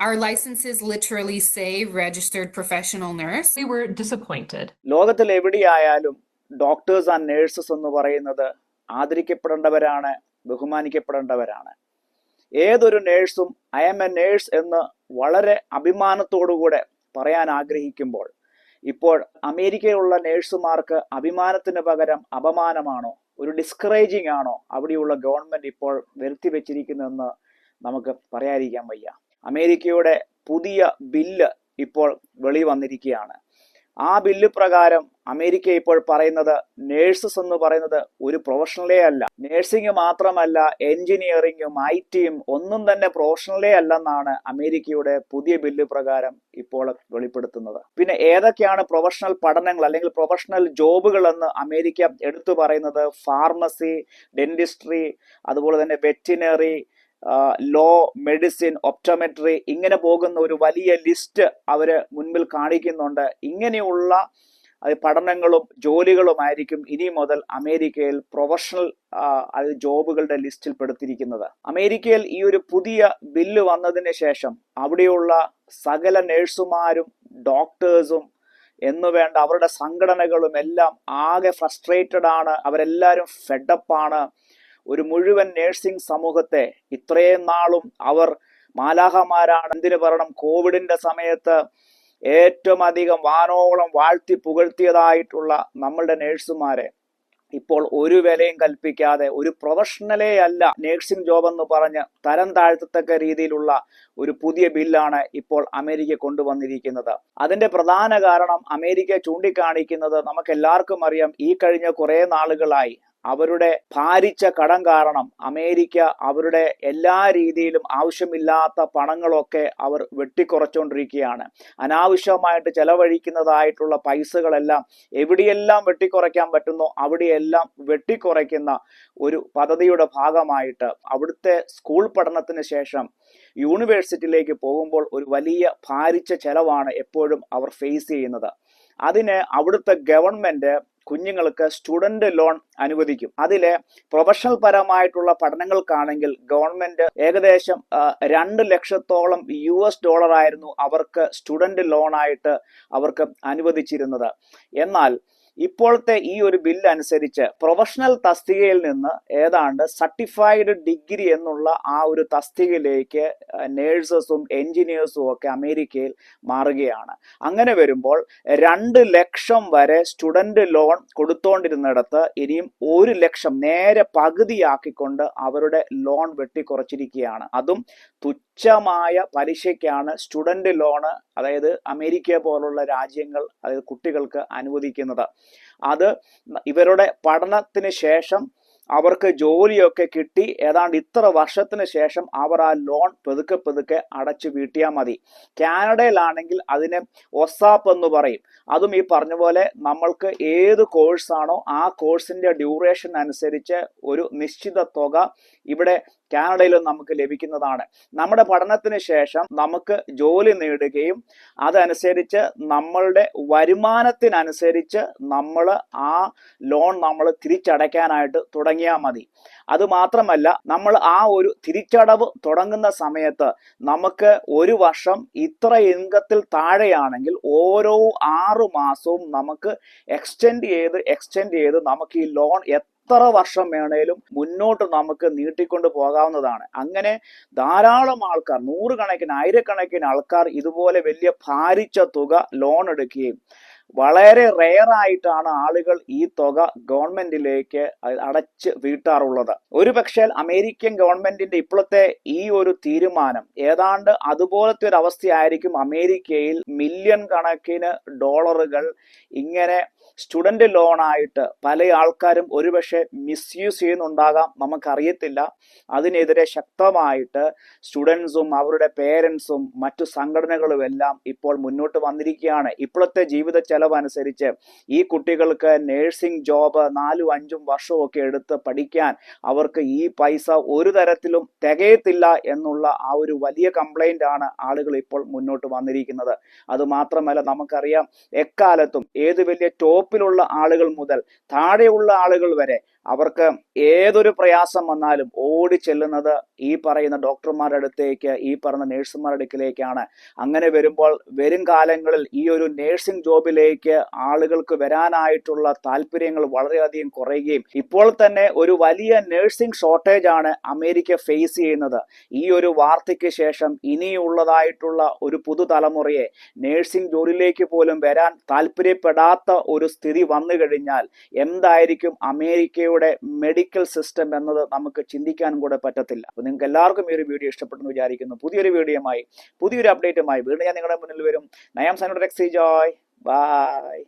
Our licenses literally say registered professional nurse. We were disappointed. ലോകത്തിൽ എവിടെയായാലും doctors and nurses എന്ന് പറയുന്നത് ആദരിക്കപ്പെടേണ്ടവരാണ് ബഹുമാനിക്കപ്പെടേണ്ടവരാണ് ഏതൊരു നേഴ്സും ഐ എം എ നേഴ്സ് എന്ന് വളരെ അഭിമാനത്തോടുകൂടെ പറയാൻ ആഗ്രഹിക്കുമ്പോൾ ഇപ്പോൾ അമേരിക്കയിലുള്ള നേഴ്സുമാർക്ക് അഭിമാനത്തിന് പകരം അപമാനമാണോ ഒരു ഡിസ്കറേജിംഗ് ആണോ അവിടെയുള്ള ഗവൺമെന്റ് ഇപ്പോൾ വരുത്തി വെച്ചിരിക്കുന്നതെന്ന് നമുക്ക് പറയാതിരിക്കാൻ വയ്യ അമേരിക്കയുടെ പുതിയ ബില്ല് ഇപ്പോൾ വെളിവന്നിരിക്കുകയാണ് ആ ബില്ല് പ്രകാരം അമേരിക്ക ഇപ്പോൾ പറയുന്നത് നേഴ്സസ് എന്ന് പറയുന്നത് ഒരു പ്രൊഫഷണലേ അല്ല. നേഴ്സിംഗ് മാത്രമല്ല എഞ്ചിനീയറിംഗും ഐ ടിയും ഒന്നും തന്നെ പ്രൊഫഷണലേ അല്ലെന്നാണ് അമേരിക്കയുടെ പുതിയ ബില്ല് പ്രകാരം ഇപ്പോൾ വെളിപ്പെടുത്തുന്നത്. പിന്നെ ഏതൊക്കെയാണ് പ്രൊഫഷണൽ പഠനങ്ങൾ അല്ലെങ്കിൽ പ്രൊഫഷണൽ ജോബുകൾ എന്ന് അമേരിക്ക എടുത്തു പറയുന്നത്? ഫാർമസി ഡെന്റിസ്ട്രി അതുപോലെ തന്നെ വെറ്റിനറി ലോ മെഡിസിൻ ഒപ്റ്റോമെട്രി ഇങ്ങനെ പോകുന്ന ഒരു വലിയ ലിസ്റ്റ് അവർ മുൻപിൽ കാണിക്കുന്നുണ്ട്. ഇങ്ങനെയുള്ള പഠനങ്ങളും ജോലികളുമായിരിക്കും ഇനി മുതൽ അമേരിക്കയിൽ പ്രൊഫഷണൽ ജോബുകളുടെ ലിസ്റ്റിൽ പെടുത്തിയിരിക്കുന്നത് അമേരിക്കയിൽ ഈ ഒരു പുതിയ ബില്ല് വന്നതിന് ശേഷം അവിടെയുള്ള സകല നഴ്സുമാരും ഡോക്ടേഴ്സും എന്നു വേണ്ട അവരുടെ സംഘടനകളും എല്ലാം ആകെ ഫ്രസ്ട്രേറ്റഡ് ആണ്. അവരെല്ലാവരും ഫെഡപ്പാണ് ഒരു മുഴുവൻ നേഴ്സിംഗ് സമൂഹത്തെ ഇത്രയും നാളും അവർ മാലാഹമാരാണ് എന്തിനു പറയണം? കോവിഡിന്റെ സമയത്ത് ഏറ്റവും അധികം വാനോളം വാഴ്ത്തി പുകഴ്ത്തിയതായിട്ടുള്ള നമ്മളുടെ നേഴ്സുമാരെ ഇപ്പോൾ ഒരു വിലയും കൽപ്പിക്കാതെ ഒരു പ്രൊഫഷണലേ അല്ല നേഴ്സിംഗ് ജോബ് എന്ന് പറഞ്ഞ് തരം താഴ്ത്തത്തക്ക രീതിയിലുള്ള ഒരു പുതിയ ബില്ലാണ് ഇപ്പോൾ അമേരിക്ക കൊണ്ടുവന്നിരിക്കുന്നത്. അതിന്റെ പ്രധാന കാരണം അമേരിക്ക ചൂണ്ടിക്കാണിക്കുന്നത് നമുക്ക് എല്ലാവർക്കും അറിയാം ഈ കഴിഞ്ഞ കുറെ നാളുകളായി അവരുടെ ഭാരിച്ച കടം കാരണം അമേരിക്ക അവരുടെ എല്ലാ രീതിയിലും ആവശ്യമില്ലാത്ത പണങ്ങളൊക്കെ അവർ വെട്ടിക്കുറച്ചുകൊണ്ടിരിക്കുകയാണ് അനാവശ്യമായിട്ട് ചെലവഴിക്കുന്നതായിട്ടുള്ള പൈസകളെല്ലാം എവിടെയെല്ലാം വെട്ടിക്കുറയ്ക്കാൻ പറ്റുന്നോ അവിടെയെല്ലാം വെട്ടിക്കുറയ്ക്കുന്ന ഒരു പദ്ധതിയുടെ ഭാഗമായിട്ട് അവിടുത്തെ സ്കൂൾ പഠനത്തിന് ശേഷം യൂണിവേഴ്സിറ്റിയിലേക്ക് പോകുമ്പോൾ ഒരു വലിയ ഭാരിച്ച ചെലവാണ് എപ്പോഴും അവർ ഫേസ് ചെയ്യുന്നത്. അതിന് അവിടുത്തെ ഗവൺമെന്റ് കുഞ്ഞുങ്ങൾക്ക് സ്റ്റുഡന്റ് ലോൺ അനുവദിക്കും. അതിലെ പ്രൊഫഷണൽ പരമായിട്ടുള്ള പഠനങ്ങൾക്കാണെങ്കിൽ ഗവൺമെന്റ് ഏകദേശം രണ്ട് ലക്ഷത്തോളം യു എസ് ഡോളർ ആയിരുന്നു അവർക്ക് സ്റ്റുഡന്റ് ലോണായിട്ട് അവർക്ക് അനുവദിച്ചിരുന്നത്. എന്നാൽ ഇപ്പോഴത്തെ ഈ ഒരു ബില്ല് അനുസരിച്ച് പ്രൊഫഷണൽ തസ്തികയിൽ നിന്ന് ഏതാണ്ട് സർട്ടിഫൈഡ് ഡിഗ്രി എന്നുള്ള ആ ഒരു തസ്തികയിലേക്ക് നേഴ്സസും എൻജിനീയേഴ്സും ഒക്കെ അമേരിക്കയിൽ മാറുകയാണ്. അങ്ങനെ വരുമ്പോൾ രണ്ട് ലക്ഷം വരെ സ്റ്റുഡന്റ് ലോൺ കൊടുത്തോണ്ടിരുന്നിടത്ത് ഇനിയും ഒരു ലക്ഷം നേരെ പകുതിയാക്കിക്കൊണ്ട് അവരുടെ ലോൺ വെട്ടിക്കുറച്ചിരിക്കുകയാണ്. അതും തുച്ഛമായ പലിശയ്ക്കാണ് സ്റ്റുഡന്റ് ലോണ് അതായത് അമേരിക്ക പോലുള്ള രാജ്യങ്ങൾ അതായത് കുട്ടികൾക്ക് അനുവദിക്കുന്നത്. അത് ഇവരുടെ പഠനത്തിന് ശേഷം അവർക്ക് ജോലിയൊക്കെ കിട്ടി. ഏതാണ്ട് ഇത്ര വർഷത്തിന് ശേഷം അവർ ആ ലോൺ പെതുക്കെ പെതുക്കെ അടച്ചു വീട്ടിയാൽ മതി. കാനഡയിലാണെങ്കിൽ അതിനെ ഒസാപ്പ് എന്ന് പറയും. അതും ഈ പറഞ്ഞ പോലെ നമ്മൾക്ക് ഏത് കോഴ്സാണോ ആ കോഴ്സിന്റെ ഡ്യൂറേഷൻ അനുസരിച്ച് ഒരു നിശ്ചിത തുക ഇവിടെ കാനഡയിലും നമുക്ക് ലഭിക്കുന്നതാണ്. നമ്മുടെ പഠനത്തിന് ശേഷം നമുക്ക് ജോലി നേടുകയും അതനുസരിച്ച് നമ്മളുടെ വരുമാനത്തിനനുസരിച്ച് നമ്മൾ ആ ലോൺ നമ്മൾ തിരിച്ചടയ്ക്കാനായിട്ട് തുടങ്ങിയാൽ മതി. അതുമാത്രമല്ല നമ്മൾ ആ ഒരു തിരിച്ചടവ് തുടങ്ങുന്ന സമയത്ത് നമുക്ക് ഒരു വർഷം ഇത്ര ഇൻകത്തിൽ താഴെയാണെങ്കിൽ ഓരോ ആറു മാസവും നമുക്ക് എക്സ്റ്റെൻഡ് ചെയ്ത് എക്സ്റ്റെൻഡ് ചെയ്ത് നമുക്ക് ഈ ലോൺ എത്ര വർഷം വേണേലും മുന്നോട്ട് നമുക്ക് നീട്ടിക്കൊണ്ട് പോകാവുന്നതാണ്. അങ്ങനെ ധാരാളം ആൾക്കാർ നൂറുകണക്കിന് ആയിരക്കണക്കിന് ആൾക്കാർ ഇതുപോലെ വലിയ ഭാരിച്ച തുക ലോൺ എടുക്കുകയും വളരെ റെയർ ആയിട്ടാണ് ആളുകൾ ഈ തുക ഗവൺമെന്റിലേക്ക് അടച്ച് വീട്ടാറുള്ളത്. ഒരു പക്ഷേ അമേരിക്കൻ ഗവൺമെന്റിന്റെ ഇപ്പോഴത്തെ ഈ ഒരു തീരുമാനം ഏതാണ്ട് അതുപോലത്തെ ഒരു അവസ്ഥയായിരിക്കും അമേരിക്കയിൽ മില്യൺ കണക്കിന് ഡോളറുകൾ ഇങ്ങനെ സ്റ്റുഡന്റ് ലോണായിട്ട് പല ആൾക്കാരും ഒരുപക്ഷെ മിസ്യൂസ് ചെയ്യുന്നുണ്ടാകാം നമുക്കറിയത്തില്ല. അതിനെതിരെ ശക്തമായിട്ട് സ്റ്റുഡൻസും അവരുടെ പേരൻസും മറ്റു സംഘടനകളും എല്ലാം ഇപ്പോൾ മുന്നോട്ട് വന്നിരിക്കുകയാണ്. ഇപ്പോഴത്തെ ജീവിത ചെലവ് അനുസരിച്ച് ഈ കുട്ടികൾക്ക് നേഴ്സിംഗ് ജോബ് നാലും അഞ്ചും വർഷവും ഒക്കെ എടുത്ത് പഠിക്കാൻ അവർക്ക് ഈ പൈസ ഒരു തരത്തിലും തികയത്തില്ല എന്നുള്ള ആ ഒരു വലിയ കംപ്ലൈന്റ് ആണ് ആളുകൾ ഇപ്പോൾ മുന്നോട്ട് വന്നിരിക്കുന്നത്. അത് മാത്രമല്ല നമുക്കറിയാം എക്കാലത്തും ഏത് വലിയ ടോപ്പിലുള്ള ആളുകൾ മുതൽ താഴെയുള്ള ആളുകൾ വരെ അവർക്ക് ഏതൊരു പ്രയാസം വന്നാലും ഓടി ചെല്ലുന്നത് ഈ പറയുന്ന ഡോക്ടർമാരുടെ അടുത്തേക്ക് ഈ പറയുന്ന നേഴ്സുമാരുടെ അടുക്കിലേക്കാണ്. അങ്ങനെ വരുമ്പോൾ വരും കാലങ്ങളിൽ ഈ ഒരു നേഴ്സിംഗ് ജോബിലേക്ക് ആളുകൾക്ക് വരാനായിട്ടുള്ള താല്പര്യങ്ങൾ വളരെയധികം കുറയുകയും ഇപ്പോൾ തന്നെ ഒരു വലിയ നേഴ്സിംഗ് ഷോർട്ടേജ് ആണ് അമേരിക്ക ഫേസ് ചെയ്യുന്നത്. ഈ ഒരു വാർത്തയ്ക്ക് ശേഷം ഇനിയുള്ളതായിട്ടുള്ള ഒരു പുതുതലമുറയെ നേഴ്സിംഗ് ജോലിയിലേക്ക് പോലും വരാൻ താല്പര്യപ്പെടാത്ത ഒരു സ്ഥിതി വന്നു കഴിഞ്ഞാൽ എന്തായിരിക്കും അമേരിക്കയുടെ മെഡിക്കൽ സിസ്റ്റം എന്നത് നമുക്ക് ചിന്തിക്കാൻ കൂടെ പറ്റത്തില്ല. അപ്പൊ നിങ്ങൾക്ക് എല്ലാവർക്കും ഈ ഒരു വീഡിയോ ഇഷ്ടപ്പെട്ടെന്ന് വിചാരിക്കുന്നു. പുതിയൊരു വീഡിയോയുമായി പുതിയൊരു അപ്ഡേറ്റുമായി വീണ്ടും ഞാൻ നിങ്ങളുടെ മുന്നിൽ വരും. നയം സൈനോട് എക്സി ജോയ്. ബൈ